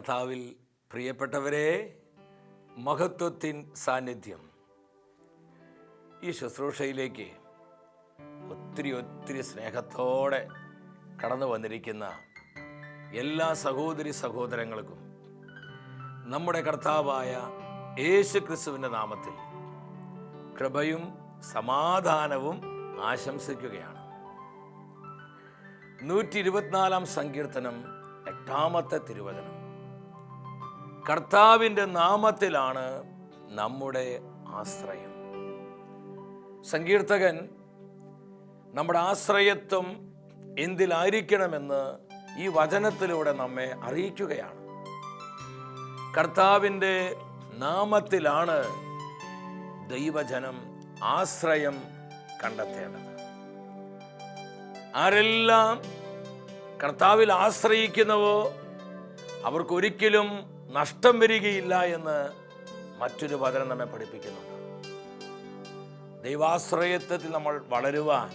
കർത്താവിൽ പ്രിയപ്പെട്ടവരെ മഹത്വത്തിൻ സാന്നിധ്യം. ഈ ശുശ്രൂഷയിലേക്ക് ഒത്തിരി ഒത്തിരി സ്നേഹത്തോടെ കടന്നു വന്നിരിക്കുന്ന എല്ലാ സഹോദരി സഹോദരങ്ങൾക്കും നമ്മുടെ കർത്താവായ യേശു ക്രിസ്തുവിന്റെ നാമത്തിൽ കൃപയും സമാധാനവും ആശംസിക്കുകയാണ്. നൂറ്റി ഇരുപത്തിനാലാം സങ്കീർത്തനം എട്ടാമത്തെ തിരുവചനം. കർത്താവിന്റെ നാമത്തിലാണ് നമ്മുടെ ആശ്രയം. സങ്കീർത്തകൻ നമ്മുടെ ആശ്രയത്വം എന്തിലായിരിക്കണമെന്ന് ഈ വചനത്തിലൂടെ നമ്മെ അറിയിക്കുകയാണ്. കർത്താവിന്റെ നാമത്തിലാണ് ദൈവജനം ആശ്രയം കണ്ടെത്തേണ്ടത്. ആരെല്ലാം കർത്താവിൽ ആശ്രയിക്കുന്നവോ അവർക്കൊരിക്കലും നഷ്ടം വരികയില്ല എന്ന് മറ്റൊരു വചനം നമ്മെ പഠിപ്പിക്കുന്നുണ്ട്. ദൈവാശ്രയത്വത്തിൽ നമ്മൾ വളരുവാൻ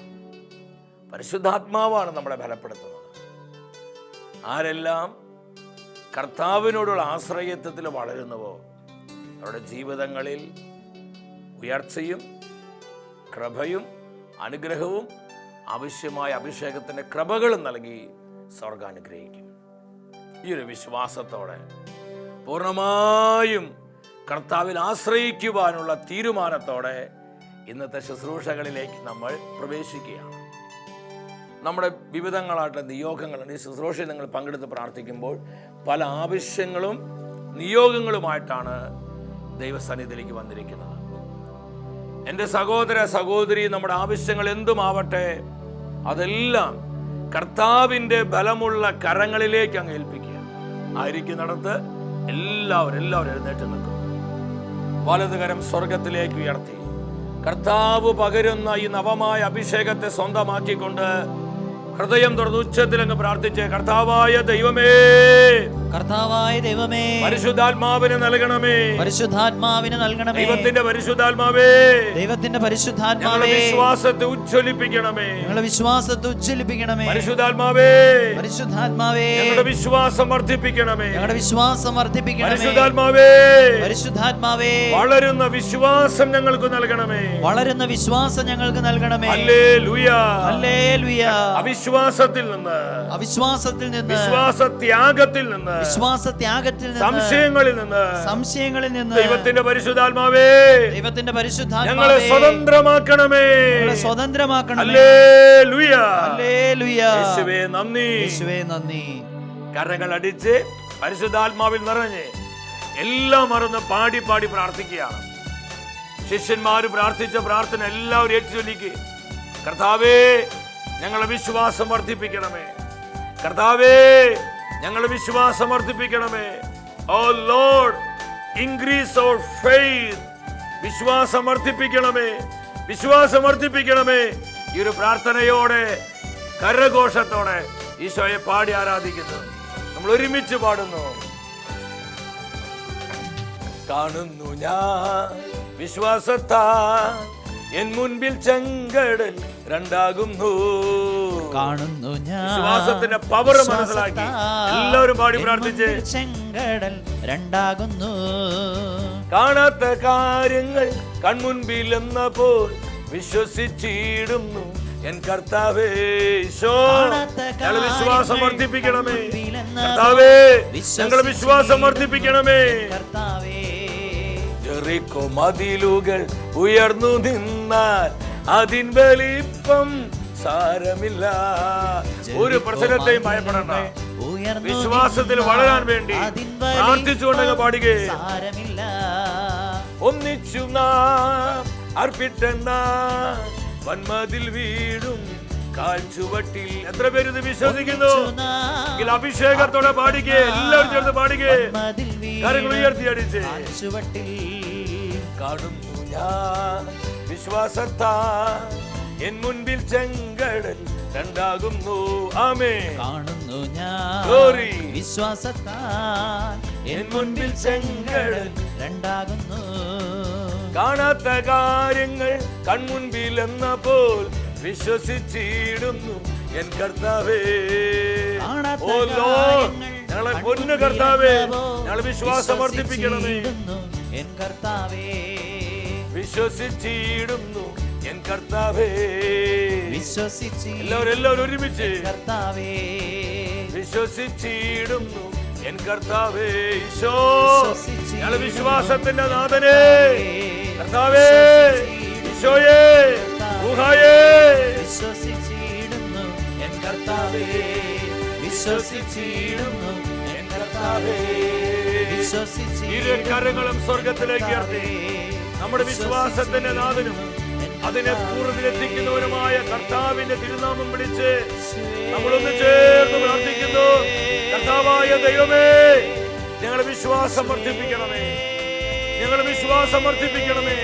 പരിശുദ്ധാത്മാവാണ് നമ്മളെ ബലപ്പെടുത്തുന്നത്. ആരെല്ലാം കർത്താവിനോടുള്ള ആശ്രയത്വത്തിൽ വളരുന്നുവോ അവരുടെ ജീവിതങ്ങളിൽ ഉയർച്ചയും കൃപയും അനുഗ്രഹവും ആവശ്യമായ അഭിഷേകത്തിന്റെ കൃപകളും നൽകി സ്വർഗം അനുഗ്രഹിക്കും ഈ ഒരു വിശ്വാസത്തോടെ പൂർണമായും കർത്താവിൽ ആശ്രയിക്കുവാനുള്ള തീരുമാനത്തോടെ ഇന്നത്തെ ശുശ്രൂഷകളിലേക്ക് നമ്മൾ പ്രവേശിക്കുകയാണ്. നമ്മുടെ വിവിധങ്ങളായിട്ടുള്ള നിയോഗങ്ങളുണ്ട് ഈ ശുശ്രൂഷയിൽ നിങ്ങൾ പങ്കെടുത്ത് പ്രാർത്ഥിക്കുമ്പോൾ പല ആവശ്യങ്ങളും നിയോഗങ്ങളുമായിട്ടാണ് ദൈവസന്നിധിയിലേക്ക് വന്നിരിക്കുന്നത്. എന്റെ സഹോദര സഹോദരി നമ്മുടെ ആവശ്യങ്ങൾ എന്തുമാവട്ടെ അതെല്ലാം കർത്താവിന്റെ ബലമുള്ള കരങ്ങളിലേക്ക് അങ്ങ് ഏൽപ്പിക്കുക ആയിരിക്കുന്നിടത്ത് എല്ലാവരും എല്ലാവരും എഴുന്നേറ്റ് നിൽക്കും. വലതുകരം സ്വർഗത്തിലേക്ക് ഉയർത്തി. കർത്താവ് പകരുന്ന ഈ നവമായ അഭിഷേകത്തെ സ്വന്തമാക്കിക്കൊണ്ട് ഹൃദയം തുറന്ന് ഉച്ചത്തിൽ അങ്ങ് പ്രാർത്ഥിച്ച് കർത്താവായ ദൈവമേ കർത്താവായ ദൈവമേ. പരിശുദ്ധാത്മാവിനെ നൽകണമേ. പരിശുദ്ധാത്മാവിന് നൽകണമേ. ദൈവത്തിന്റെ പരിശുദ്ധാത്മാവേ. ദൈവത്തിന്റെ ഞങ്ങളുടെ പരിശുദ്ധാത്മാവേ വിശ്വാസത്തെ ഉജ്ജ്വലിപ്പിക്കണമേ. ഞങ്ങളുടെ വിശ്വാസത്തെ ഉജ്ജ്വലിപ്പിക്കണമേ. പരിശുദ്ധാത്മാവേ. പരിശുദ്ധാത്മാവേ. ഞങ്ങളുടെ വിശ്വാസം വർദ്ധിപ്പിക്കണമേ. ഞങ്ങളുടെ വിശ്വാസം വർദ്ധിപ്പിക്കണമേ. പരിശുദ്ധാത്മാവേ. പരിശുദ്ധാത്മാവേ. വളരുന്ന വിശ്വാസം ഞങ്ങൾക്ക് നൽകണമേ. വളരുന്ന വിശ്വാസം ഞങ്ങൾക്ക് നൽകണമേ. അവിശ്വാസത്തിൽ നിന്ന്. അവിശ്വാസത്തിൽ നിന്ന്. വിശ്വാസത്യാഗത്തിൽ നിന്ന്. വിശ്വാസ ത്യാഗത്തിൽ നിന്ന് സംശയങ്ങളിൽ നിന്ന് സംശയങ്ങളിൽ നിന്ന് ദൈവത്തിന്റെ പരിശുദ്ധാത്മാവേ ദൈവത്തിന്റെ പരിശുദ്ധാത്മാവേ സ്വതന്ത്രമാക്കണമേ. ഞങ്ങളെ സ്വതന്ത്രമാക്കണമേ. അല്ലേ ലുയ ഹല്ലേലൂയ. യേശുവേ നന്ദി. യേശുവേ നന്ദി. കരങ്ങൾ അടിച്ച് പരിശുദ്ധാത്മാവിൽ നിറഞ്ഞ് എല്ലാം മറന്ന് പാടി പാടി പ്രാർത്ഥിക്കുകയാണ്. ശിഷ്യന്മാർ പ്രാർത്ഥിച്ച പ്രാർത്ഥന എല്ലാവരും ഏറ്റുചൊല്ലിക്ക്. കർത്താവേ ഞങ്ങളെ വിശ്വാസം വർദ്ധിപ്പിക്കണമേ. കർത്താവേ ഞങ്ങളെ വിശ്വാസം വർദ്ധിപ്പിക്കണമേ. O lord increase our faith വിശ്വാസം വർദ്ധിപ്പിക്കണമേ. വിശ്വാസം വർദ്ധിപ്പിക്കണമേ. ഈ ഒരു പ്രാർത്ഥനയോടെ കരഘോഷത്തോടെ ഈശോയെ പാടി ആരാധിക്കുന്നു. നമ്മൾ ഒരുമിച്ച് പാടുന്നു. കാണുന്നു ഞാൻ വിശ്വാസത്താ എൻ മുൻപിൽ ചെങ്കടൽ രണ്ടാകുന്നു. കാണുന്നു ഞാൻ വിശ്വാസത്തിന്റെ പവർ മനസ്സിലാക്കി. എല്ലാവരും പാടി പ്രാർത്ഥിച്ച്. ചെങ്കടൽ രണ്ടാകുന്നു. കാണാത്ത കാര്യങ്ങൾ കൺമുൻപിൽ എന്ന പോൽ വിശ്വസിച്ചിടുന്നു എൻ കർത്താവേ വിശ്വാസം വർദ്ധിപ്പിക്കണമേ. കർത്താവേ ഞങ്ങൾ വിശ്വാസം വർദ്ധിപ്പിക്കണമേ. കർത്താവേ. ജെറിക്കോ മതിലുകൾ ഉയർന്നു നിന്നാൽ അതിൻ വലിപ്പം സാരമില്ല. ഒരു പ്രശ്നത്തെയും ഭയപ്പെടണ്ട. വിശ്വാസത്തിൽ വളരാൻ വേണ്ടി പ്രാർത്ഥിച്ചുകൊണ്ടങ്ങ് പാടുകേ. സാരമില്ല. ഒന്നിച്ചു നാം അർപ്പിട്ടെന്ന വന്മതിൽ വീഴും കാൽച്ചുവട്ടിൽ എത്ര പേര് ഇത് വിശ്വസിക്കുന്നു അഭിഷേകത്തോടെ പാടിക്കേ എല്ലാവരും ചേർന്ന് വീഴും കരങ്ങൾ ഉയർത്തി അടിച്ച്. കാണുന്നു ഞാൻ വിശ്വാസത്താ എൻ മുൻപിൽ ചെങ്കടൽ രണ്ടാകുന്നു. ആമേ കാണുന്നു ഞാൻ. വിശ്വാസത്താൽ എൻ മുൻപിൽ ചെങ്കടൽ രണ്ടാകുന്നു. കാണാത്ത കാര്യങ്ങൾ കൺമുൻപിൽ എന്ന പോൽ വിശ്വസിച്ചിടുന്നു എൻ കർത്താവേ. ഓ ഞങ്ങളെ പൊന്നു കർത്താവേ ഞങ്ങൾ ഞങ്ങളെ വിശ്വാസം വർദ്ധിപ്പിക്കണമേ. എൻ കർത്താവേ. വിശ്വസിച്ചിടുന്നു എൻ കർത്താവേ. വിശ്വസിച്ചി എല്ലാവരും എല്ലാവരും ഒരുമിച്ച്. കർത്താവേ. വിശ്വസിച്ചിടുന്നു എൻ കർത്താവേ. ഈശോ ഞങ്ങളുടെ വിശ്വാസത്തിന്റെ നാഥനെ. കർത്താവേ. ഈശോയേ ഊഹായേ. വിശ്വസിച്ചിടുന്നു എൻ കർത്താവേ. വിശ്വസിച്ചിടുന്നു എൻ കർത്താവേ. ഇരു കരങ്ങളും സ്വർഗത്തിലേക്ക് ഉയർത്തി. നമ്മുടെ വിശ്വാസത്തിന്റെ നാഥനും അതിനെ പൂർവത്തിലെത്തിക്കുന്നവരുമായ കർത്താവിന്റെ തിരുനാമം വിളിച്ച് നമ്മളൊന്ന് ചേർന്ന് പ്രാർത്ഥിക്കുന്നു. കർത്താവായ ദൈവമേ ഞങ്ങളുടെ വിശ്വാസം വർദ്ധിപ്പിക്കണമേ. ഞങ്ങളുടെ വിശ്വാസം വർദ്ധിപ്പിക്കണമേ.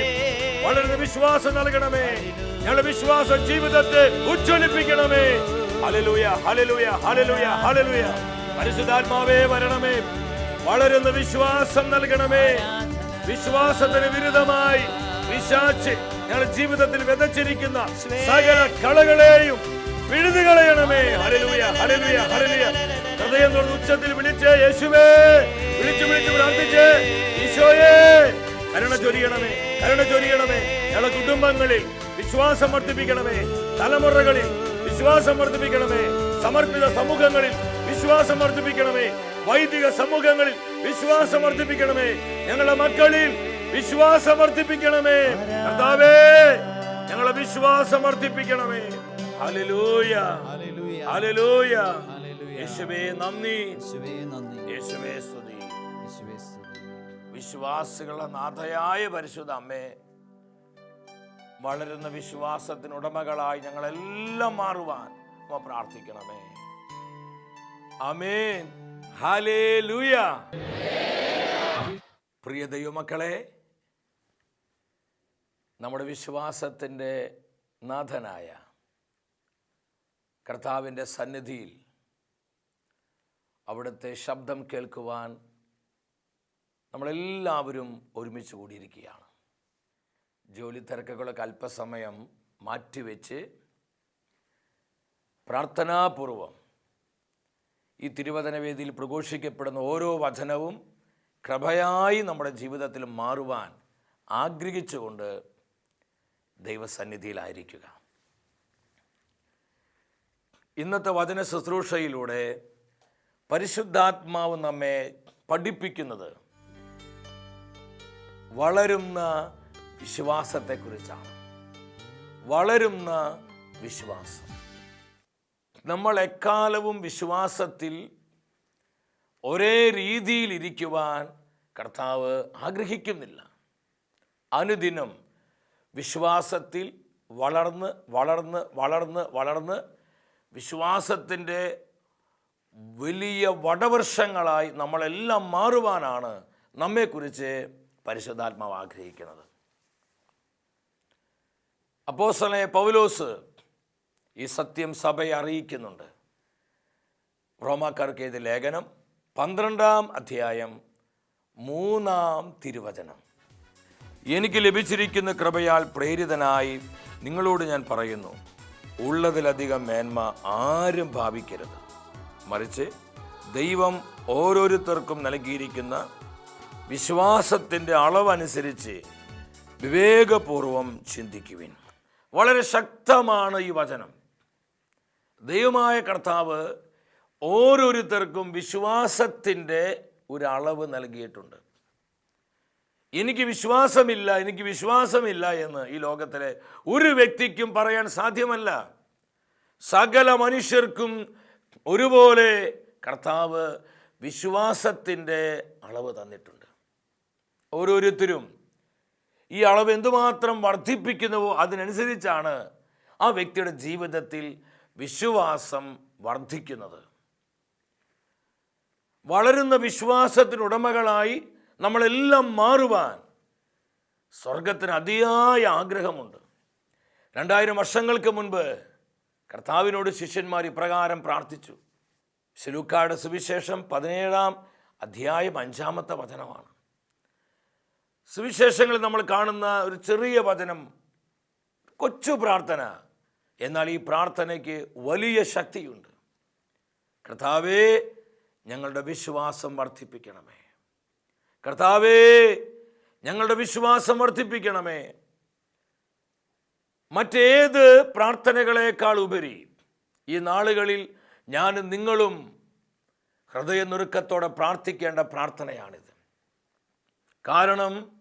വളരെ വിശ്വാസം നൽകണമേ. ഞങ്ങളുടെ വിശ്വാസ ജീവിതത്തെ ഉജ്ജ്വലിപ്പിക്കണമേ. ഹലലുയ ഹലലുയ ഹലലുയ ഹലലുയ പരിശുദ്ധാത്മാവേ വരണമേ. വളരുന്ന വിശ്വാസം നൽകണമേ. വിശ്വാസത്തിന് വിരുദ്ധമായി വിശാച്ച് ഞങ്ങളുടെ ജീവിതത്തിൽ വിതച്ചിരിക്കുന്ന സകല കളകളെയും വിഴുതുകളയണമേ. ഹലലുയ ഹലലുയ ഹൃദയം തൊട്ട് ഉച്ചത്തിൽ വിളിച്ച് യേശുവേ വിളിച്ചു വിളിച്ചു പ്രാർത്ഥിച്ച് ഈശോയേ കരുണ ചൊരിയണമേ കരുണ ചൊരിയണമേ. ഞങ്ങളുടെ കുടുംബങ്ങളിൽ വിശ്വാസം വർദ്ധിപ്പിക്കണമേ. തലമുറകളിൽ വിശ്വാസം വർദ്ധിപ്പിക്കണമേ. സമർപ്പിത സമൂഹങ്ങളിൽ വിശ്വാസം വർദ്ധിപ്പിക്കണമേ. വൈദിക സമൂഹങ്ങളിൽ വിശ്വാസം വർദ്ധിപ്പിക്കണമേ. ഞങ്ങളുടെ മക്കളിൽ വിശ്വാസം വർദ്ധിപ്പിക്കണമേ. കർത്താവേ ഞങ്ങളെ വിശ്വാസം വർദ്ധിപ്പിക്കണമേ. ഹല്ലേലൂയ. ഹല്ലേലൂയ. യേശുവേ നന്ദി. യേശുവേ സ്തുതി. വിശ്വാസികളുടെ നാഥയായ പരിശുദ്ധ അമ്മേ വളരുന്ന വിശ്വാസത്തിന് ഉടമകളായി ഞങ്ങളെല്ലാം മാറുവാൻ പ്രാർത്ഥിക്കണമേ. അമേൻ ഹല്ലേലൂയ. പ്രിയ ദൈവമക്കളെ നമ്മുടെ വിശ്വാസത്തിന്റെ നാഥനായ കർത്താവിന്റെ സന്നിധിയിൽ അവിടുത്തെ ശബ്ദം കേൾക്കുവാൻ നമ്മളെല്ലാവരും ഒരുമിച്ച് കൂടിയിരിക്കുകയാണ്. ജോലി തിരക്കുകളൊക്കെ അല്പസമയം മാറ്റിവെച്ച് പ്രാർത്ഥനാപൂർവം ഈ തിരുവചന വേദിയിൽ പ്രഘോഷിക്കപ്പെടുന്ന ഓരോ വചനവും കൃപയായി നമ്മുടെ ജീവിതത്തിൽ മാറുവാൻ ആഗ്രഹിച്ചുകൊണ്ട് ദൈവസന്നിധിയിലായിരിക്കുക. ഇന്നത്തെ വചന ശുശ്രൂഷയിലൂടെ പരിശുദ്ധാത്മാവ് നമ്മെ പഠിപ്പിക്കുന്നത് വളരുന്ന വിശ്വാസത്തെക്കുറിച്ചാണ്. വളരുന്ന വിശ്വാസം. നമ്മൾ എക്കാലവും വിശ്വാസത്തിൽ ഒരേ രീതിയിൽ ഇരിക്കുവാൻ കർത്താവ് ആഗ്രഹിക്കുന്നില്ല. അനുദിനം വിശ്വാസത്തിൽ വളർന്ന് വളർന്ന് വളർന്ന് വളർന്ന് വിശ്വാസത്തിന്റെ വലിയ വടവർഷങ്ങളായി നമ്മളെല്ലാം മാറുവാനാണ് നമ്മെക്കുറിച്ച് പരിശുദ്ധാത്മാവ് ആഗ്രഹിക്കുന്നത്. അപ്പോസലെ പൗലോസ് ഈ സത്യം സഭയെ അറിയിക്കുന്നുണ്ട്. റോമാക്കാർക്ക് എഴുതിയ ലേഖനം പന്ത്രണ്ടാം അധ്യായം മൂന്നാം തിരുവചനം. എനിക്ക് ലഭിച്ചിരിക്കുന്ന കൃപയാൽ പ്രേരിതനായി നിങ്ങളോട് ഞാൻ പറയുന്നു ഉള്ളതിലധികം മേന്മ ആരും ഭാവിക്കരുത്. മറിച്ച് ദൈവം ഓരോരുത്തർക്കും നൽകിയിരിക്കുന്ന വിശ്വാസത്തിന്റെ അളവനുസരിച്ച് വിവേകപൂർവം ചിന്തിക്കുവിൻ. വളരെ ശക്തമാണ് ഈ വചനം. ദൈവമായ കർത്താവ് ഓരോരുത്തർക്കും വിശ്വാസത്തിന്റെ ഒരളവ് നൽകിയിട്ടുണ്ട്. എനിക്ക് വിശ്വാസമില്ല എനിക്ക് വിശ്വാസമില്ല എന്ന് ഈ ലോകത്തിലെ ഒരു വ്യക്തിക്കും പറയാൻ സാധ്യമല്ല. സകല മനുഷ്യർക്കും ഒരുപോലെ കർത്താവ് വിശ്വാസത്തിന്റെ അളവ് തന്നിട്ടുണ്ട്. ഓരോരുത്തരും ഈ അളവ് എന്തുമാത്രം വർദ്ധിപ്പിക്കുന്നുവോ അതിനനുസരിച്ചാണ് ആ വ്യക്തിയുടെ ജീവിതത്തിൽ വിശ്വാസം വർദ്ധിക്കുന്നത്. വളരുന്ന വിശ്വാസത്തിനുടമകളായി നമ്മളെല്ലാം മാറുവാൻ സ്വർഗത്തിന് അതിയായ ആഗ്രഹമുണ്ട്. രണ്ടായിരം വർഷങ്ങൾക്ക് മുൻപ് കർത്താവിനോട് ശിഷ്യന്മാർ ഇപ്രകാരം പ്രാർത്ഥിച്ചു. ശിലുക്കാട് സുവിശേഷം പതിനേഴാം അധ്യായം അഞ്ചാമത്തെ വചനമാണ്. സുവിശേഷങ്ങളിൽ നമ്മൾ കാണുന്ന ഒരു ചെറിയ വചനം കൊച്ചു പ്രാർത്ഥന എന്നാൽ ഈ പ്രാർത്ഥനയ്ക്ക് വലിയ ശക്തിയുണ്ട്. കർത്താവേ ഞങ്ങളുടെ വിശ്വാസം വർദ്ധിപ്പിക്കണമേ. കർത്താവേ ഞങ്ങളുടെ വിശ്വാസം വർദ്ധിപ്പിക്കണമേ. മറ്റേത് പ്രാർത്ഥനകളേക്കാൾ ഉപരി ഈ നാളുകളിൽ ഞാൻ നിങ്ങളും ഹൃദയനുറുക്കത്തോടെ പ്രാർത്ഥിക്കേണ്ട പ്രാർത്ഥനയാണിത്. കാരണം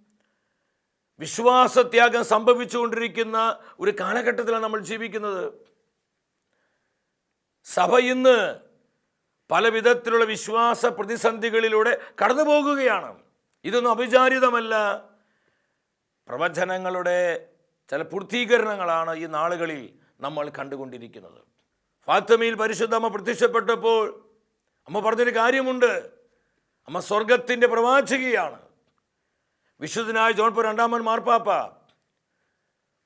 വിശ്വാസത്യാഗം സംഭവിച്ചുകൊണ്ടിരിക്കുന്ന ഒരു കാലഘട്ടത്തിലാണ് നമ്മൾ ജീവിക്കുന്നത്. സഭ ഇന്ന് പല വിധത്തിലുള്ള വിശ്വാസ പ്രതിസന്ധികളിലൂടെ കടന്നു പോകുകയാണ്. ഇതൊന്നും അഭിചാരിതമല്ല പ്രവചനങ്ങളുടെ ചില പൂർത്തീകരണങ്ങളാണ് ഈ നാളുകളിൽ നമ്മൾ കണ്ടുകൊണ്ടിരിക്കുന്നത്. ഫാത്തമിയിൽ പരിശുദ്ധ അമ്മ പ്രത്യക്ഷപ്പെട്ടപ്പോൾ അമ്മ പറഞ്ഞൊരു കാര്യമുണ്ട്. അമ്മ സ്വർഗത്തിന്റെ പ്രവാചകിയാണ്. വിശുദ്ധനായ ജോൺപൂർ രണ്ടാമൻ മാർപ്പാപ്പ.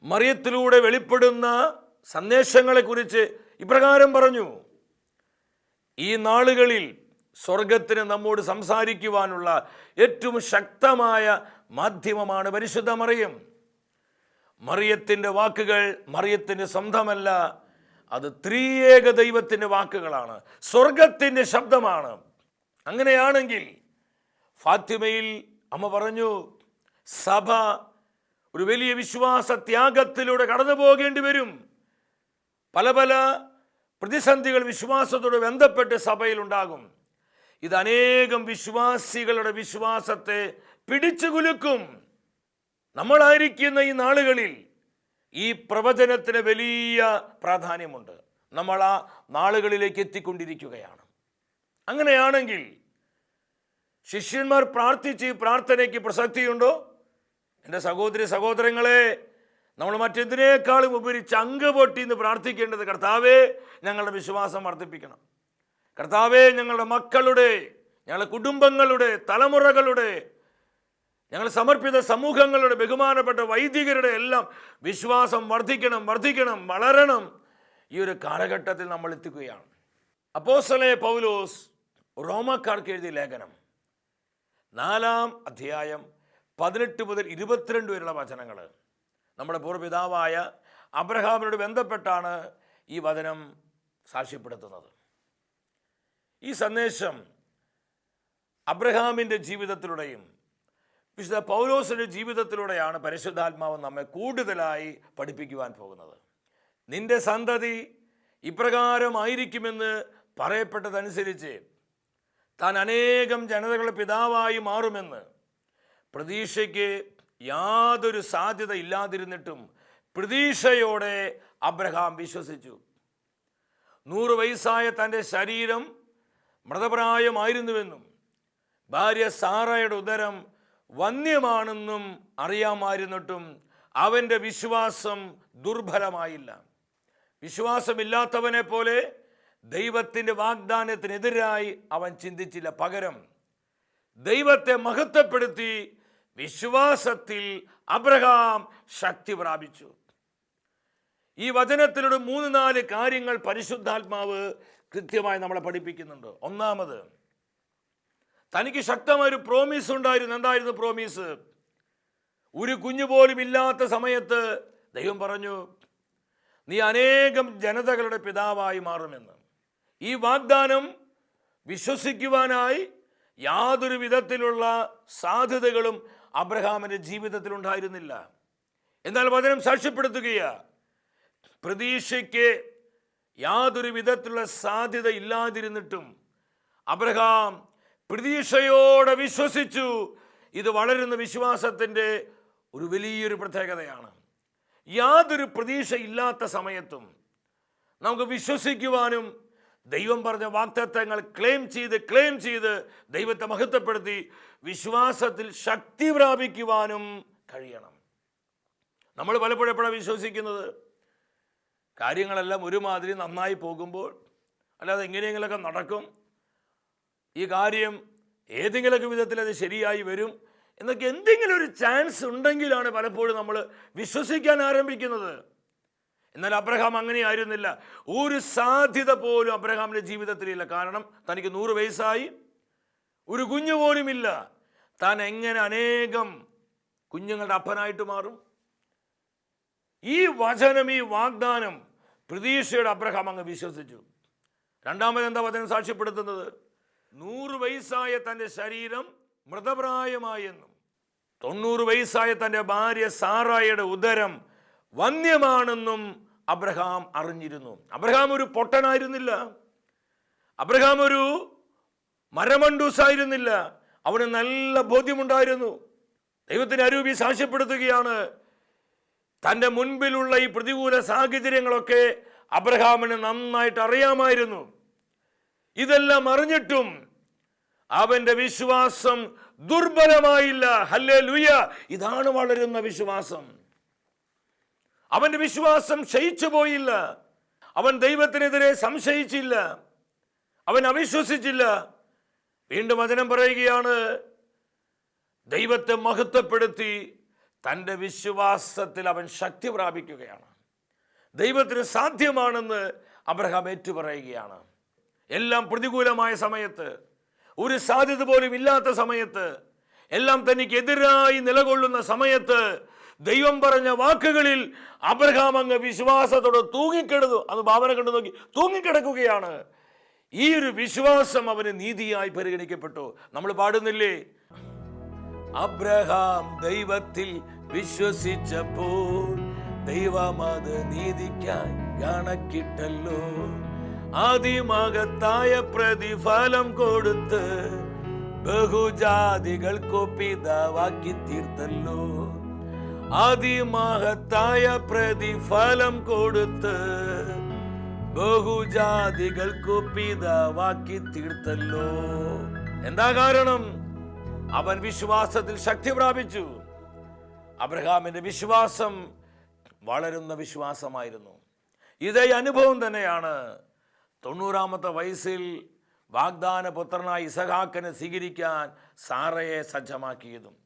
മറിയത്തിലൂടെ വെളിപ്പെടുന്ന സന്ദേശങ്ങളെക്കുറിച്ച് ഇപ്രകാരം പറഞ്ഞു. ഈ നാളുകളിൽ സ്വർഗത്തിന് നമ്മോട് സംസാരിക്കുവാനുള്ള ഏറ്റവും ശക്തമായ മാധ്യമമാണ് പരിശുദ്ധ മറിയം. മറിയത്തിന്റെ വാക്കുകൾ മറിയത്തിന്റെ സ്വന്തമല്ല അത് ത്രിയേക ദൈവത്തിന്റെ വാക്കുകളാണ് സ്വർഗത്തിന്റെ ശബ്ദമാണ്. അങ്ങനെയാണെങ്കിൽ ഫാത്തിമയിൽ അമ്മ പറഞ്ഞു സഭ ഒരു വലിയ വിശ്വാസ ത്യാഗത്തിലൂടെ കടന്നു പോകേണ്ടി വരും. പല പല പ്രതിസന്ധികൾ വിശ്വാസത്തോട് ബന്ധപ്പെട്ട് സഭയിലുണ്ടാകും. ഇത് അനേകം വിശ്വാസികളുടെ വിശ്വാസത്തെ പിടിച്ചു കുലുക്കും. നമ്മളായിരിക്കുന്ന ഈ നാളുകളിൽ ഈ പ്രവചനത്തിന് വലിയ പ്രാധാന്യമുണ്ട്. നമ്മൾ ആ നാളുകളിലേക്ക് എത്തിക്കൊണ്ടിരിക്കുകയാണ്. അങ്ങനെയാണെങ്കിൽ ശിഷ്യന്മാർ പ്രാർത്ഥിച്ച് ഈ പ്രാർത്ഥനയ്ക്ക് പ്രസക്തിയുണ്ടോ? എന്റെ സഹോദരി സഹോദരങ്ങളെ നമ്മൾ മറ്റെന്തിനേക്കാളും ഉപരി ചങ്ക് പൊട്ടി എന്ന് പ്രാർത്ഥിക്കേണ്ടത് കർത്താവേ ഞങ്ങളുടെ വിശ്വാസം വർദ്ധിപ്പിക്കണം. കർത്താവേ ഞങ്ങളുടെ മക്കളുടെ ഞങ്ങളുടെ കുടുംബങ്ങളുടെ തലമുറകളുടെ ഞങ്ങൾ സമർപ്പിത സമൂഹങ്ങളുടെ ബഹുമാനപ്പെട്ട വൈദികരുടെ എല്ലാം വിശ്വാസം വർദ്ധിക്കണം വർദ്ധിക്കണം വളരണം. ഈ ഒരു കാലഘട്ടത്തിൽ നമ്മൾ എത്തിക്കുകയാണ്. അപ്പോസലെ പൗലോസ് റോമക്കാർക്ക് എഴുതിയ ലേഖനം നാലാം അധ്യായം പതിനെട്ട് മുതൽ ഇരുപത്തിരണ്ട് വരെയുള്ള വചനങ്ങൾ. നമ്മുടെ പൂർവപിതാവായ അബ്രഹാമിനോട് ബന്ധപ്പെട്ടാണ് ഈ വചനം സാക്ഷ്യപ്പെടുത്തുന്നത്. ഈ സന്ദേശം അബ്രഹാമിന്റെ ജീവിതത്തിലൂടെയും വിശുദ്ധ പൗലോസിന്റെ ജീവിതത്തിലൂടെയാണ് പരിശുദ്ധാത്മാവ് നമ്മെ കൂടുതലായി പഠിപ്പിക്കുവാൻ പോകുന്നത്. നിന്റെ സന്തതി ഇപ്രകാരമായിരിക്കുമെന്ന് പറയപ്പെട്ടതനുസരിച്ച് താൻ അനേകം ജനതകളുടെ പിതാവായി മാറുമെന്ന് പ്രതീക്ഷയ്ക്ക് യാതൊരു സാധ്യത ഇല്ലാതിരുന്നിട്ടും പ്രതീക്ഷയോടെ അബ്രഹാം വിശ്വസിച്ചു. നൂറ് വയസ്സായ തന്റെ ശരീരം മൃതപ്രായമായിരുന്നുവെന്നും ഭാര്യ സാറയുടെ ഉദരം വന്യമാണെന്നും അറിയാമായിരുന്നിട്ടും അവന്റെ വിശ്വാസം ദുർബലമായില്ല. വിശ്വാസമില്ലാത്തവനെ പോലെ ദൈവത്തിന്റെ വാഗ്ദാനത്തിനെതിരായി അവൻ ചിന്തിച്ചില്ല പകരം. ദൈവത്തെ മഹത്വപ്പെടുത്തി വിശ്വാസത്തിൽ അബ്രഹാം ശക്തി പ്രാപിച്ചു. ഈ വചനത്തിലൂടെ മൂന്ന് നാല് കാര്യങ്ങൾ പരിശുദ്ധാത്മാവ് കൃത്യമായി നമ്മളെ പഠിപ്പിക്കുന്നുണ്ട്. ഒന്നാമത് തനിക്ക് ശക്തമായ ഒരു പ്രോമിസ് ഉണ്ടായിരുന്നു. എന്തായിരുന്നു പ്രോമിസ് ഒരു കുഞ്ഞു പോലും ഇല്ലാത്ത സമയത്ത് ദൈവം പറഞ്ഞു നീ അനേകം ജനതകളുടെ പിതാവായി മാറുമെന്ന്. ഈ വാഗ്ദാനം വിശ്വസിക്കുവാനായി യാതൊരു വിധത്തിലുള്ള സാധ്യതകളും അബ്രഹാമിന്റെ ജീവിതത്തിൽ ഉണ്ടായിരുന്നില്ല എന്നാൽ വചനം സാക്ഷ്യപ്പെടുത്തുകയാ. പ്രതീക്ഷയ്ക്ക് യാതൊരു വിധത്തിലുള്ള സാധ്യത ഇല്ലാതിരുന്നിട്ടും അബ്രഹാം പ്രതീക്ഷയോടെ വിശ്വസിച്ചു. ഇത് വളരുന്ന വിശ്വാസത്തിന്റെ ഒരു വലിയൊരു പ്രത്യേകതയാണ്. യാതൊരു പ്രതീക്ഷ ഇല്ലാത്ത സമയത്തും നമുക്ക് വിശ്വസിക്കുവാനും ദൈവം പറഞ്ഞ വാക്തത്വങ്ങൾ ക്ലെയിം ചെയ്ത് ക്ലെയിം ചെയ്ത് ദൈവത്തെ മഹത്വപ്പെടുത്തി വിശ്വാസത്തിൽ ശക്തി പ്രാപിക്കുവാനും കഴിയണം. നമ്മൾ പലപ്പോഴും എപ്പോഴാണ് വിശ്വസിക്കുന്നത്? കാര്യങ്ങളെല്ലാം ഒരുമാതിരി നന്നായി പോകുമ്പോൾ അല്ലാതെ എങ്ങനെയെങ്കിലൊക്കെ നടക്കും. ഈ കാര്യം ഏതെങ്കിലുമൊക്കെ വിധത്തിൽ അത് ശരിയായി വരും എന്നൊക്കെ എന്തെങ്കിലും ഒരു ചാൻസ് ഉണ്ടെങ്കിലാണ് പലപ്പോഴും നമ്മൾ വിശ്വസിക്കാൻ ആരംഭിക്കുന്നത്. എന്നാൽ അബ്രഹാം അങ്ങനെയായിരുന്നില്ല. ഒരു സാധ്യത പോലും അബ്രഹാമിന്റെ ജീവിതത്തിലില്ല. കാരണം തനിക്ക് നൂറ് വയസ്സായി. ഒരു കുഞ്ഞു പോലുമില്ല. താൻ എങ്ങനെ അനേകം കുഞ്ഞുങ്ങളുടെ അപ്പനായിട്ട് മാറും? ഈ വചനം ഈ വാഗ്ദാനം പ്രതീക്ഷയുടെ അബ്രഹാം അങ്ങ് വിശ്വസിച്ചു. രണ്ടാമത് എന്താ വചനം സാക്ഷ്യപ്പെടുത്തുന്നത്? നൂറ് വയസ്സായ തന്റെ ശരീരം മൃതപ്രായമായെന്നും തൊണ്ണൂറ് വയസ്സായ തന്റെ ഭാര്യ സാറായയുടെ ഉദരം വന്യമാണെന്നും അബ്രഹാം അറിഞ്ഞിരുന്നു. അബ്രഹാം ഒരു പൊട്ടനായിരുന്നില്ല. അബ്രഹാം ഒരു മരമണ്ടൂസായിരുന്നില്ല. അവന് നല്ല ബോധ്യമുണ്ടായിരുന്നു. ദൈവത്തിന് അരൂപി സാക്ഷ്യപ്പെടുത്തുകയാണ്. തന്റെ മുൻപിലുള്ള ഈ പ്രതികൂല സാഹചര്യങ്ങളൊക്കെ അബ്രഹാമിന് നന്നായിട്ട് അറിയാമായിരുന്നു. ഇതെല്ലാം അറിഞ്ഞിട്ടും അവന്റെ വിശ്വാസം ദുർബലമായില്ല. ഹല്ലേ ലുയ ഇതാണ് വളരുന്ന വിശ്വാസം. അവന്റെ വിശ്വാസം ക്ഷയിച്ചു പോയില്ല. അവൻ ദൈവത്തിനെതിരെ സംശയിച്ചില്ല. അവൻ അവിശ്വസിച്ചില്ല. വീണ്ടും വചനം പറയുകയാണ് ദൈവത്തെ മഹത്വപ്പെടുത്തി തന്റെ വിശ്വാസത്തിൽ അവൻ ശക്തി പ്രാപിക്കുകയാണ്. ദൈവത്തിന് സാധ്യമാണെന്ന് അബ്രഹാം ഏറ്റുപറയുകയാണ്. എല്ലാം പ്രതികൂലമായ സമയത്ത് ഒരു സാധ്യത പോലും ഇല്ലാത്ത സമയത്ത് എല്ലാം തനിക്ക് എതിരായി നിലകൊള്ളുന്ന സമയത്ത് ദൈവം പറഞ്ഞ വാക്കുകളിൽ അബ്രഹാം അങ്ങ് വിശ്വാസത്തോടെ തൂങ്ങിക്കിടന്നു. അത് ഭാവന കണ്ടു നോക്കി. തൂങ്ങിക്കിടക്കുകയാണ്. ഈ ഒരു വിശ്വാസം അവന് നീതിയായി പരിഗണിക്കപ്പെട്ടു. നമ്മൾ പാടുന്നില്ലേ? അബ്രഹാം ദൈവത്തിൽ വിശ്വസിച്ചപ്പോൾ ദൈവം അത് നീതിക്കായി കണക്കിട്ടല്ലോ. അതിമകത്തായ പ്രതിഫലം കൊടുത്ത് ബഹുജാതികൾക്കൊപ്പിതാവാക്കി തീർത്തല്ലോ അതിമഹത്തായ പ്രതിഫലം കൊടുത്ത് ബഹുജാതികൾക്കു പിതാവാക്കി തീർത്തല്ലോ. എന്താ കാരണം? അവൻ വിശ്വാസത്തിൽ ശക്തി പ്രാപിച്ചു. അബ്രഹാമിന്റെ വിശ്വാസം വളരുന്ന വിശ്വാസമായിരുന്നു. ഇതേ അനുഭവം തന്നെയാണ് തൊണ്ണൂറാമത്തെ വയസ്സിൽ വാഗ്ദാന പുത്രനായി ഇസഹാക്കിനെ സ്വീകരിക്കാൻ സാറയെ സജ്ജമാക്കിയതും.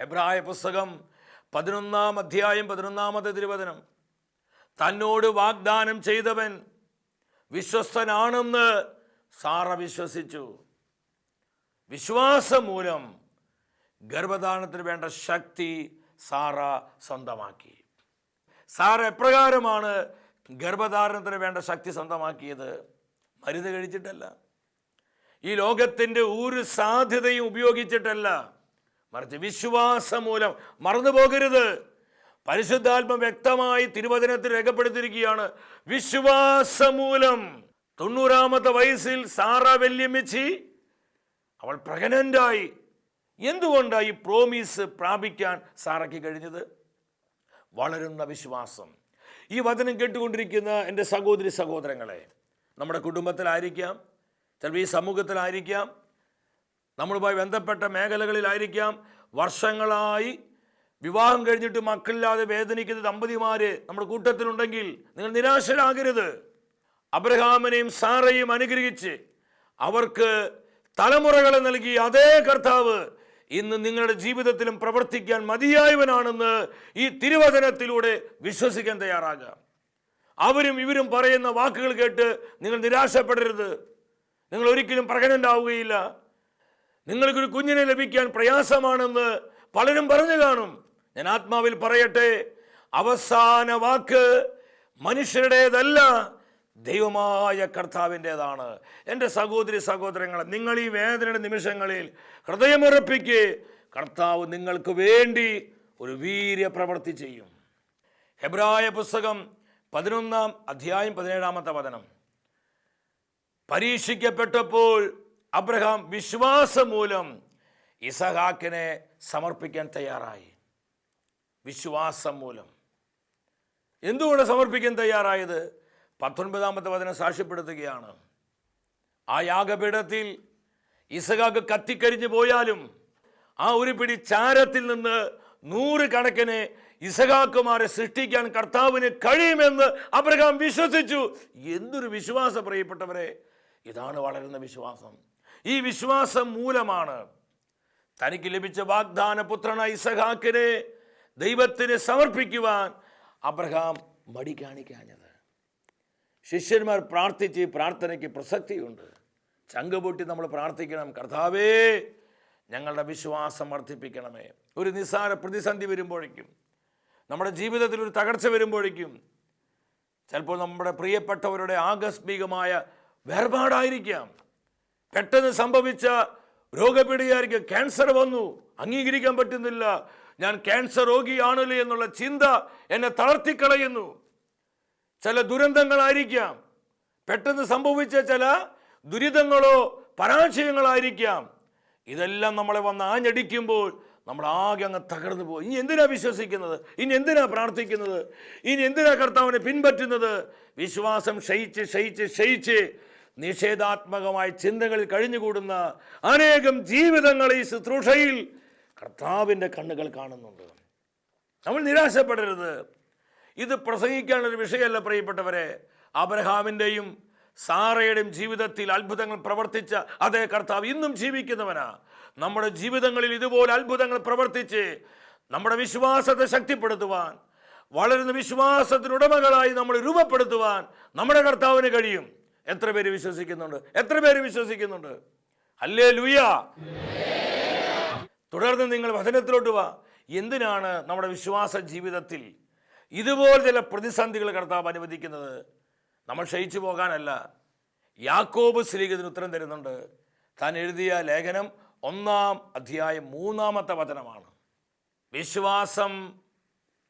എബ്രായ പുസ്തകം പതിനൊന്നാം അധ്യായം പതിനൊന്നാമത്തെ തിരുവചനം. തന്നോട് വാഗ്ദാനം ചെയ്തവൻ വിശ്വസ്തനാണെന്ന് സാറ വിശ്വസിച്ചു. വിശ്വാസം മൂലം ഗർഭധാരണത്തിന് വേണ്ട ശക്തി സാറ സ്വന്തമാക്കി. സാറ എപ്രകാരമാണ് ഗർഭധാരണത്തിന് വേണ്ട ശക്തി സ്വന്തമാക്കിയത്? മരുന്ന് കഴിച്ചിട്ടല്ല. ഈ ലോകത്തിന്റെ ഒരു സാധ്യതയും ഉപയോഗിച്ചിട്ടല്ല. മറിച്ച് വിശ്വാസം മൂലം മറന്നു പോകരുത് പരിശുദ്ധാത്മ വ്യക്തമായി തിരുവചനത്തിൽ രേഖപ്പെടുത്തിയിരിക്കുകയാണ്. വിശ്വാസമൂലം തൊണ്ണൂറാമത്തെ വയസ്സിൽ സാറ വല്യമ്മിച്ചി അവൾ പ്രഗനന്റായി. എന്തുകൊണ്ടാണ് ഈ പ്രോമിസ് പ്രാപിക്കാൻ സാറയ്ക്ക് കഴിഞ്ഞത്? വളരുന്ന വിശ്വാസം. ഈ വചനം കേട്ടുകൊണ്ടിരിക്കുന്ന എന്റെ സഹോദരി സഹോദരങ്ങളെ നമ്മുടെ കുടുംബത്തിലായിരിക്കാം ചിലപ്പോൾ ഈ സമൂഹത്തിലായിരിക്കാം നമ്മളുമായി ബന്ധപ്പെട്ട മേഖലകളിലായിരിക്കാം. വർഷങ്ങളായി വിവാഹം കഴിഞ്ഞിട്ട് മക്കളില്ലാതെ വേദനിക്കുന്ന ദമ്പതിമാര് നമ്മുടെ കൂട്ടത്തിലുണ്ടെങ്കിൽ നിങ്ങൾ നിരാശരാകരുത്. അബ്രഹാമിനെയും സാറയും അനുഗ്രഹിച്ച് അവർക്ക് തലമുറകളെ നൽകി അതേ കർത്താവ് ഇന്ന് നിങ്ങളുടെ ജീവിതത്തിലും പ്രവർത്തിക്കാൻ മതിയായവനാണെന്ന് ഈ തിരുവചനത്തിലൂടെ വിശ്വസിക്കാൻ തയ്യാറാകുക. അവരും ഇവരും പറയുന്ന വാക്കുകൾ കേട്ട് നിങ്ങൾ നിരാശപ്പെടരുത്. നിങ്ങൾ ഒരിക്കലും പ്രകടനം ആവുകയില്ല. നിങ്ങൾക്കൊരു കുഞ്ഞിനെ ലഭിക്കാൻ പ്രയാസമാണെന്ന് പലരും പറഞ്ഞു കാണും. ഞാൻ ആത്മാവിൽ പറയട്ടെ അവസാന വാക്ക് മനുഷ്യരുടേതല്ല ദൈവമായ കർത്താവിന്റെതാണ്. എന്റെ സഹോദരി സഹോദരങ്ങളെ നിങ്ങൾ ഈ വേദനയുടെ നിമിഷങ്ങളിൽ ഹൃദയമുറപ്പിക്ക് കർത്താവ് നിങ്ങൾക്ക് വേണ്ടി ഒരു വീര്യ പ്രവൃത്തി ചെയ്യും. ഹെബ്രായ പുസ്തകം പതിനൊന്നാം അധ്യായം പതിനേഴാമത്തെ വചനം. പരീക്ഷിക്കപ്പെട്ടപ്പോൾ അബ്രഹാം വിശ്വാസം മൂലം ഇസഹാക്കിനെ സമർപ്പിക്കാൻ തയ്യാറായി. വിശ്വാസം മൂലം എന്തുകൊണ്ട് സമർപ്പിക്കാൻ തയ്യാറായത്? പത്തൊൻപതാമത്തെ വചനം സാക്ഷ്യപ്പെടുത്തുകയാണ്. ആ യാഗപീഠത്തിൽ ഇസഹാക്ക് കത്തിക്കരിഞ്ഞു പോയാലും ആ ഒരു പിടി ചാരത്തിൽ നിന്ന് നൂറ് കണക്കിന് ഇസഹാക്കുമാരെ സൃഷ്ടിക്കാൻ കർത്താവിന് കഴിയുമെന്ന് അബ്രഹാം വിശ്വസിച്ചു. എന്തൊരു വിശ്വാസം പ്രിയപ്പെട്ടവരെ. ഇതാണ് വളരുന്ന വിശ്വാസം. ഈ വിശ്വാസം മൂലമാണ് തനിക്ക് ലഭിച്ച വാഗ്ദാന പുത്രനായി ഇസഹാക്കിനെ ദൈവത്തിന് സമർപ്പിക്കുവാൻ അബ്രഹാം മടി കാണിക്കാഞ്ഞത്. ശിഷ്യന്മാർ പ്രാർത്ഥിച്ച് പ്രാർത്ഥനയ്ക്ക് പ്രസക്തിയുണ്ട്. ചങ്കുപൊട്ടി നമ്മൾ പ്രാർത്ഥിക്കണം. കർത്താവേ ഞങ്ങളുടെ വിശ്വാസം വർദ്ധിപ്പിക്കണമേ. ഒരു നിസ്സാര പ്രതിസന്ധി വരുമ്പോഴേക്കും നമ്മുടെ ജീവിതത്തിൽ ഒരു തകർച്ച വരുമ്പോഴേക്കും ചിലപ്പോൾ നമ്മുടെ പ്രിയപ്പെട്ടവരുടെ ആകസ്മികമായ വേർപാടായിരിക്കാം. പെട്ടെന്ന് സംഭവിച്ച രോഗപീഠയായിരിക്കും ക്യാൻസർ വന്നു. അംഗീകരിക്കാൻ പറ്റുന്നില്ല. ഞാൻ ക്യാൻസർ രോഗിയാണല്ലോ എന്നുള്ള ചിന്ത എന്നെ തളർത്തിക്കളയുന്നു. ചില ദുരന്തങ്ങളായിരിക്കാം. പെട്ടെന്ന് സംഭവിച്ച ചില ദുരിതങ്ങളോ പരാജയങ്ങളായിരിക്കാം. ഇതെല്ലാം നമ്മളെ വന്ന് ആഞ്ഞടിക്കുമ്പോൾ നമ്മൾ ആകെ അങ്ങ് തകർന്നു പോകും. ഇനി എന്തിനാ വിശ്വസിക്കുന്നത്? ഇനി എന്തിനാ പ്രാർത്ഥിക്കുന്നത്? ഇനി എന്തിനാ കർത്താവിനെ പിൻപറ്റുന്നത്? വിശ്വാസം ക്ഷയിച്ച് ക്ഷയിച്ച് ക്ഷയിച്ച് നിഷേധാത്മകമായ ചിന്തകളിൽ കഴിഞ്ഞുകൂടുന്ന അനേകം ജീവിതങ്ങൾ ഈ ശുശ്രൂഷയിൽ കർത്താവിന്റെ കണ്ണുകൾ കാണുന്നുണ്ട്. നമ്മൾ നിരാശപ്പെടരുത്. ഇത് പ്രസംഗിക്കാനൊരു വിഷയമല്ല പ്രിയപ്പെട്ടവരെ. അബ്രഹാമിന്റെയും സാറയുടെയും ജീവിതത്തിൽ അത്ഭുതങ്ങൾ പ്രവർത്തിച്ച അതേ കർത്താവ് ഇന്നും ജീവിക്കുന്നവനാ. നമ്മുടെ ജീവിതങ്ങളിൽ ഇതുപോലെ അത്ഭുതങ്ങൾ പ്രവർത്തിച്ച് നമ്മുടെ വിശ്വാസത്തെ ശക്തിപ്പെടുത്തുവാൻ വളരുന്ന വിശ്വാസത്തിനുടമകളായി നമ്മൾ രൂപപ്പെടുത്തുവാൻ നമ്മുടെ കർത്താവിന് കഴിയും. എത്ര പേര് വിശ്വസിക്കുന്നുണ്ട്? എത്ര പേര് വിശ്വസിക്കുന്നുണ്ട്? അല്ലേ ലുയ തുടർന്ന് നിങ്ങൾ വചനത്തിലോട്ട് വാ. എന്തിനാണ് നമ്മുടെ വിശ്വാസ ജീവിതത്തിൽ ഇതുപോലെ ചില പ്രതിസന്ധികൾ കർത്താവ് അനുവദിക്കുന്നത്? നമ്മൾ ക്ഷയിച്ചു പോകാനല്ല. യാക്കോബ് ശ്രീഗതിന് ഉത്തരം തരുന്നുണ്ട്. താൻ എഴുതിയ ലേഖനം ഒന്നാം അധ്യായം മൂന്നാമത്തെ വചനമാണ്. വിശ്വാസം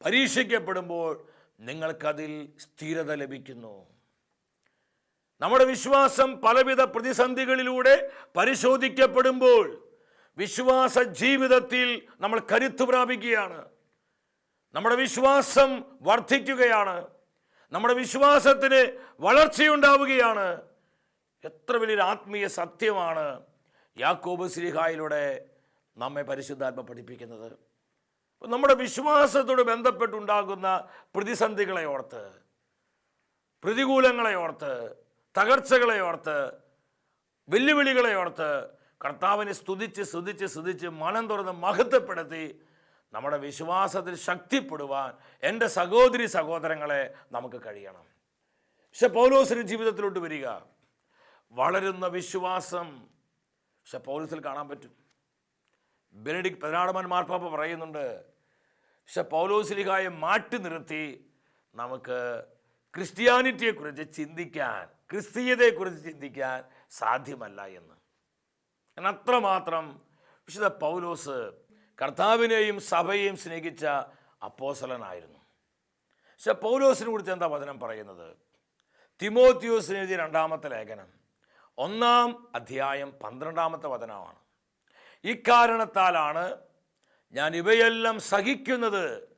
പരീക്ഷിക്കപ്പെടുമ്പോൾ നിങ്ങൾക്കതിൽ സ്ഥിരത ലഭിക്കുന്നു. നമ്മുടെ വിശ്വാസം പലവിധ പ്രതിസന്ധികളിലൂടെ പരിശോധിക്കപ്പെടുമ്പോൾ വിശ്വാസ ജീവിതത്തിൽ നമ്മൾ കരുത്തു പ്രാപിക്കുകയാണ്. നമ്മുടെ വിശ്വാസം വർദ്ധിക്കുകയാണ്. നമ്മുടെ വിശ്വാസത്തിന് വളർച്ചയുണ്ടാവുകയാണ്. എത്ര വലിയൊരു ആത്മീയ സത്യമാണ് യാക്കോബ് ശ്രീഹായിലൂടെ നമ്മെ പരിശുദ്ധാത്മ പഠിപ്പിക്കുന്നത്. നമ്മുടെ വിശ്വാസത്തോട് ബന്ധപ്പെട്ടുണ്ടാകുന്ന പ്രതിസന്ധികളെ ഓർത്ത് പ്രതികൂലങ്ങളെ ഓർത്ത് തകർച്ചകളെ ഓർത്ത് വെല്ലുവിളികളെ ഓർത്ത് കർത്താവിനെ സ്തുതിച്ച് സ്തുതിച്ച് സ്തുതിച്ച് മനം തുറന്ന് മഹത്വപ്പെടുത്തി നമ്മുടെ വിശ്വാസത്തിൽ ശക്തിപ്പെടുവാൻ എന്റെ സഹോദരി സഹോദരങ്ങളെ നമുക്ക് കഴിയണം. പക്ഷെ പൗലോസിന് ജീവിതത്തിലോട്ട് വരിക. വളരുന്ന വിശ്വാസം പക്ഷെ പൗലോസിൽ കാണാൻ പറ്റും. ബെനഡിക് പതിനാടമൻ മാർപ്പാപ്പ പറയുന്നുണ്ട് പക്ഷെ പൗലോസിലികായെ മാറ്റി നിർത്തി നമുക്ക് ക്രിസ്ത്യാനിറ്റിയെക്കുറിച്ച് ചിന്തിക്കാൻ ക്രിസ്തീയതയെക്കുറിച്ച് ചിന്തിക്കാൻ സാധ്യമല്ല എന്ന്. കാരണം അത്രമാത്രം വിശുദ്ധ പൗലോസ് കർത്താവിനെയും സഭയെയും സ്നേഹിച്ച അപ്പോസലനായിരുന്നു പക്ഷെ പൗലോസിനെ കുറിച്ച് എന്താ വചനം പറയുന്നത്? തിമോത്യോസിന് എഴുതിയ രണ്ടാമത്തെ ലേഖനം ഒന്നാം അധ്യായം പന്ത്രണ്ടാമത്തെ വചനമാണ്. ഇക്കാരണത്താലാണ് ഞാൻ ഇവയെല്ലാം സഹിക്കുന്നത്.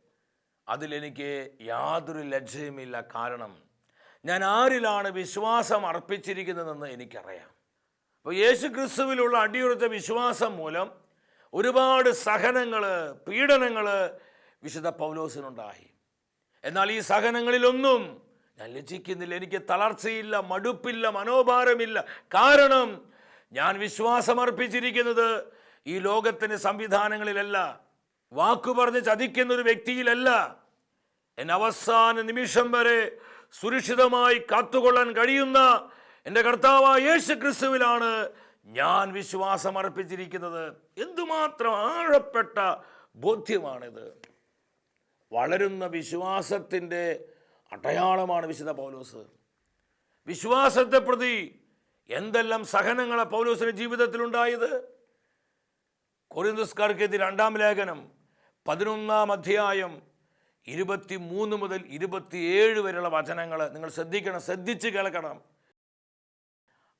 അതിലെനിക്ക് യാതൊരു ലജ്ജയുമില്ല. കാരണം ഞാൻ ആരിലാണ് വിശ്വാസം അർപ്പിച്ചിരിക്കുന്നതെന്ന് എനിക്കറിയാം. അപ്പോൾ യേശു ക്രിസ്തുവിലുള്ള അടിയുറച്ച വിശ്വാസം മൂലം ഒരുപാട് സഹനങ്ങൾ പീഡനങ്ങൾ വിശുദ്ധ പൗലോസിനുണ്ടായി. എന്നാൽ ഈ സഹനങ്ങളിലൊന്നും ഞാൻ ലജ്ജിക്കുന്നില്ല എനിക്ക് തളർച്ചയില്ല മടുപ്പില്ല മനോഭാരമില്ല. കാരണം ഞാൻ വിശ്വാസമർപ്പിച്ചിരിക്കുന്നത് ഈ ലോകത്തിന് സംവിധാനങ്ങളിലല്ല വാക്കു പറഞ്ഞ് ചതിക്കുന്ന ഒരു വ്യക്തിയിലല്ല. എന്നെ അവസാന നിമിഷം വരെ സുരക്ഷിതമായി കാത്തുകൊള്ളാൻ കഴിയുന്ന എന്റെ കർത്താവായ യേശു ക്രിസ്തുവിലാണ് ഞാൻ വിശ്വാസം അർപ്പിച്ചിരിക്കുന്നത് എന്തുമാത്രം ആഴപ്പെട്ട ബോധ്യമാണിത്. വളരുന്ന വിശ്വാസത്തിന്റെ അടയാളമാണ് വിശുദ്ധ പൗലോസ്. വിശ്വാസത്തെ പ്രതി എന്തെല്ലാം സഹനങ്ങളെ പൗലോസിന്റെ ജീവിതത്തിലുണ്ടായത്? കൊറിന്തസ്കാർക്കെതിരെ രണ്ടാം ലേഖനം പതിനൊന്നാം അധ്യായം ഇരുപത്തി മൂന്ന് മുതൽ ഇരുപത്തിയേഴ് വരെയുള്ള വചനങ്ങൾ നിങ്ങൾ ശ്രദ്ധിക്കണം ശ്രദ്ധിച്ച് കേൾക്കണം.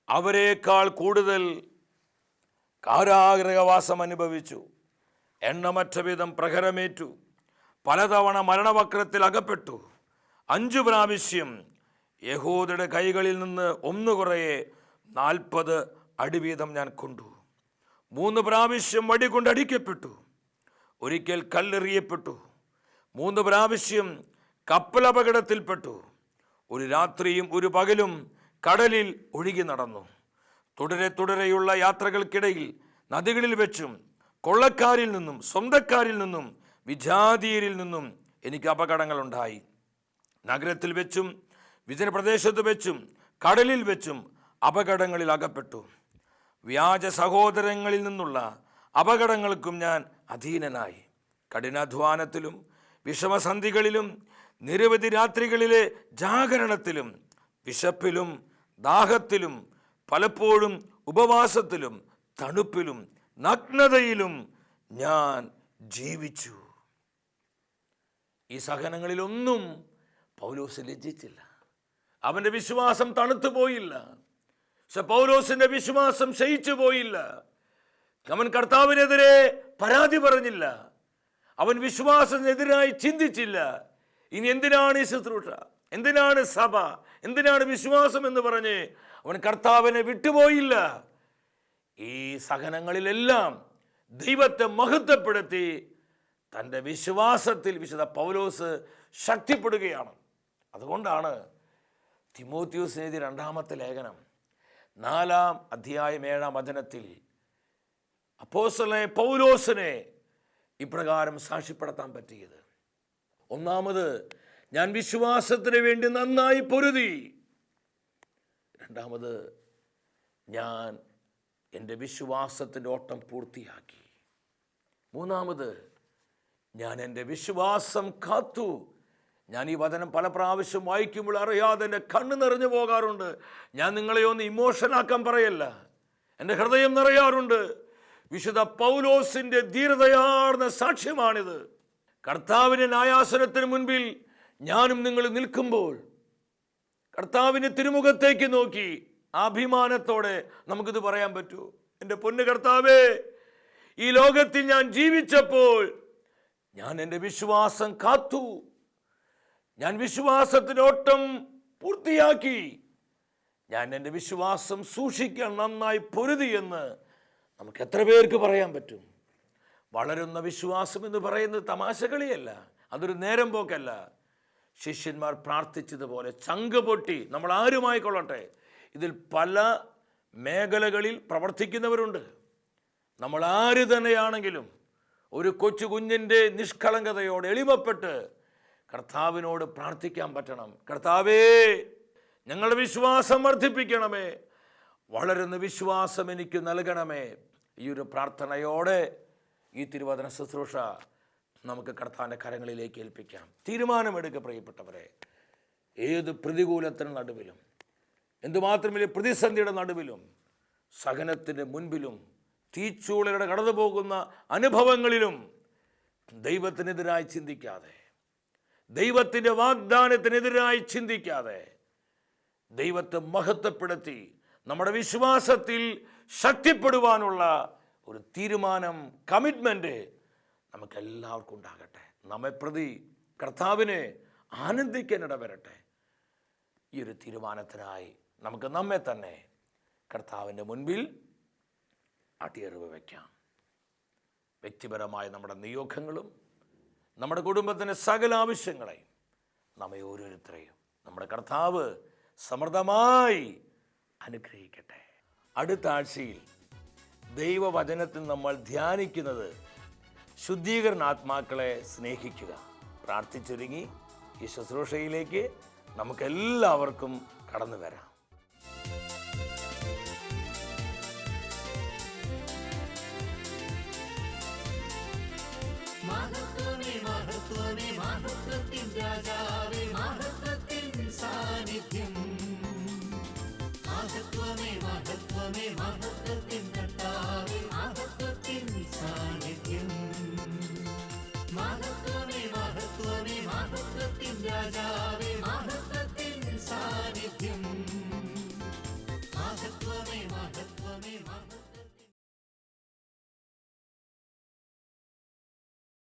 അവരെക്കാൾ കൂടുതൽ കാരാഗ്രഹവാസം അനുഭവിച്ചു. എണ്ണമറ്റ വിധം പ്രഹരമേറ്റു. പലതവണ മരണവക്രത്തിൽ അകപ്പെട്ടു. അഞ്ചു പ്രാവശ്യം യഹൂദയുടെ കൈകളിൽ നിന്ന് ഒന്ന് കുറയെ നാൽപ്പത് അടിവീതം ഞാൻ കൊണ്ടു. മൂന്ന് പ്രാവശ്യം വടി കൊണ്ട് അടിക്കപ്പെട്ടു. ഒരിക്കൽ കല്ലെറിയപ്പെട്ടു. മൂന്ന് പ്രാവശ്യം കപ്പലപകടത്തിൽപ്പെട്ടു ഒരു രാത്രിയും ഒരു പകലും കടലിൽ ഒഴുകി നടന്നു. തുടരെ തുടരെയുള്ള യാത്രകൾക്കിടയിൽ നദികളിൽ വെച്ചും കൊള്ളക്കാരിൽ നിന്നും സ്വന്തക്കാരിൽ നിന്നും വിജാതീയരിൽ നിന്നും എനിക്ക് അപകടങ്ങളുണ്ടായി. നഗരത്തിൽ വെച്ചും വിജന പ്രദേശത്ത് വെച്ചും കടലിൽ വെച്ചും അപകടങ്ങളിൽ അകപ്പെട്ടു. വ്യാജ സഹോദരങ്ങളിൽ നിന്നുള്ള അപകടങ്ങൾക്കും ഞാൻ അധീനനായി. കഠിനാധ്വാനത്തിലും വിഷമസന്ധികളിലും നിരവധി രാത്രികളിലെ ജാഗരണത്തിലും വിശപ്പിലും ദാഹത്തിലും പലപ്പോഴും ഉപവാസത്തിലും തണുപ്പിലും നഗ്നതയിലും ഞാൻ ജീവിച്ചു. ഈ സഹനങ്ങളിലൊന്നും പൗലോസ് ലജ്ജിച്ചില്ല. അവന്റെ വിശ്വാസം തണുത്തു പോയില്ല. പക്ഷെ പൗലോസിന്റെ വിശ്വാസം ക്ഷയിച്ചു പോയില്ല. അവൻ കർത്താവിനെതിരെ പരാതി പറഞ്ഞില്ല. അവൻ വിശ്വാസത്തിനെതിരായി ചിന്തിച്ചില്ല. ഇനി എന്തിനാണ് ഈ ശുശ്രൂഷ എന്തിനാണ് സഭ? എന്തിനാണ് വിശ്വാസം എന്ന് പറഞ്ഞ് അവൻ കർത്താവിനെ വിട്ടുപോയില്ല. ഈ സഹനങ്ങളിലെല്ലാം ദൈവത്തെ മഹത്വപ്പെടുത്തി തന്റെ വിശ്വാസത്തിൽ വിശുദ്ധ പൗലോസ് ശക്തിപ്പെടുകയാണ്. അതുകൊണ്ടാണ് തിമോത്യൂസ് എഴുതിയ രണ്ടാമത്തെ ലേഖനം നാലാം അധ്യായം ഏഴാം വചനത്തിൽ അപ്പോസ്തലനായ പൗലോസിനെ ഇപ്രകാരം സാക്ഷ്യപ്പെടുത്താൻ പറ്റിയത്. ഒന്നാമത് ഞാൻ വിശ്വാസത്തിന് വേണ്ടി നന്നായി പൊരുതി. രണ്ടാമത് ഞാൻ എന്റെ വിശ്വാസത്തിന്റെ ഓട്ടം പൂർത്തിയാക്കി. മൂന്നാമത് ഞാൻ എന്റെ വിശ്വാസം കാത്തു. ഞാൻ ഈ വചനം പല പ്രാവശ്യം വായിക്കുമ്പോൾ അറിയാതെ എന്റെ കണ്ണ് നിറഞ്ഞു പോകാറുണ്ട്. ഞാൻ നിങ്ങളെ ഒന്ന് ഇമോഷനാക്കാൻ പറയല്ല. എന്റെ ഹൃദയം നിറയാറുണ്ട്. വിശുദ്ധ പൗലോസിന്റെ ധീരതയാർന്ന സാക്ഷ്യമാണിത്. കർത്താവിന്റെ ന്യായാസനത്തിന് മുൻപിൽ ഞാനും നിങ്ങൾ നിൽക്കുമ്പോൾ കർത്താവിന്റെ തിരുമുഖത്തേക്ക് നോക്കി അഭിമാനത്തോടെ നമുക്കിത് പറയാൻ പറ്റൂ. എന്റെ പൊന്നു കർത്താവേ ഈ ലോകത്തിൽ ഞാൻ ജീവിച്ചപ്പോൾ ഞാൻ എന്റെ വിശ്വാസം കാത്തു. ഞാൻ വിശ്വാസത്തിനോട്ടം പൂർത്തിയാക്കി. ഞാൻ എന്റെ വിശ്വാസം സൂക്ഷിക്കാൻ നന്നായി പൊരുതി എന്ന് നമുക്ക് എത്ര പേർക്ക് പറയാൻ പറ്റും? വളരുന്ന വിശ്വാസം എന്ന് പറയുന്നത് തമാശകളിയല്ല അതൊരു നേരം പോക്കല്ല. ശിഷ്യന്മാർ പ്രാർത്ഥിച്ചതുപോലെ ചങ്ക് പൊട്ടി നമ്മൾ ആരുമായി കൊള്ളട്ടെ? ഇതിൽ പല മേഖലകളിൽ പ്രവർത്തിക്കുന്നവരുണ്ട്. നമ്മൾ ആര് തന്നെയാണെങ്കിലും ഒരു കൊച്ചു കുഞ്ഞിന്റെ നിഷ്കളങ്കതയോട് എളിമപ്പെട്ട് കർത്താവിനോട് പ്രാർത്ഥിക്കാൻ പറ്റണം. കർത്താവേ ഞങ്ങളുടെ വിശ്വാസം വർദ്ധിപ്പിക്കണമേ. വളരുന്ന വിശ്വാസം എനിക്ക് നൽകണമേ. ഈ ഒരു പ്രാർത്ഥനയോടെ ഈ തിരുവചന ശുശ്രൂഷ നമുക്ക് കടത്താന്റെ കരങ്ങളിലേക്ക് ഏൽപ്പിക്കാം. തീരുമാനമെടുക്കുക പ്രിയപ്പെട്ടവരെ. ഏത് പ്രതികൂലത്തിന് നടുവിലും എന്തുമാത്രമില്ല പ്രതിസന്ധിയുടെ നടുവിലും സഹനത്തിന്റെ മുൻപിലും തീച്ചൂളയുടെ കടന്നു പോകുന്ന അനുഭവങ്ങളിലും ദൈവത്തിനെതിരായി ചിന്തിക്കാതെ ദൈവത്തിന്റെ വാഗ്ദാനത്തിനെതിരായി ചിന്തിക്കാതെ ദൈവത്തെ മഹത്വപ്പെടുത്തി നമ്മുടെ വിശ്വാസത്തിൽ ശക്തിപ്പെടുവാനുള്ള ഒരു തീരുമാനം കമ്മിറ്റ്മെന്റ് നമുക്കെല്ലാവർക്കും ഉണ്ടാകട്ടെ. നമ്മെ പ്രതി കർത്താവിനെ ആനന്ദിക്കാനിട വരട്ടെ ഈ ഒരു തീരുമാനത്തിനായി നമുക്ക് നമ്മെ തന്നെ കർത്താവിന്റെ മുൻപിൽ അടിയറിവ് വയ്ക്കാം വ്യക്തിപരമായ നമ്മുടെ നിയോഗങ്ങളും നമ്മുടെ കുടുംബത്തിന്റെ സകല ആവശ്യങ്ങളെയും നമ്മെ ഓരോരുത്തരെയും നമ്മുടെ കർത്താവ് സമൃദ്ധമായി അനുഗ്രഹിക്കട്ടെ. അടുത്ത ആഴ്ചയിൽ ദൈവവചനത്തിൽ നമ്മൾ ധ്യാനിക്കുന്നത് ശുദ്ധീകരണാത്മാക്കളെ സ്നേഹിക്കുക. പ്രാർത്ഥിച്ചൊരുങ്ങി. ഈ ശുശ്രൂഷയിലേക്ക് നമുക്കെല്ലാവർക്കും കടന്നു വരാം. മഹത്വമേ മഹത്വമേ മഹത്വത്തിൻ രാജാവേ.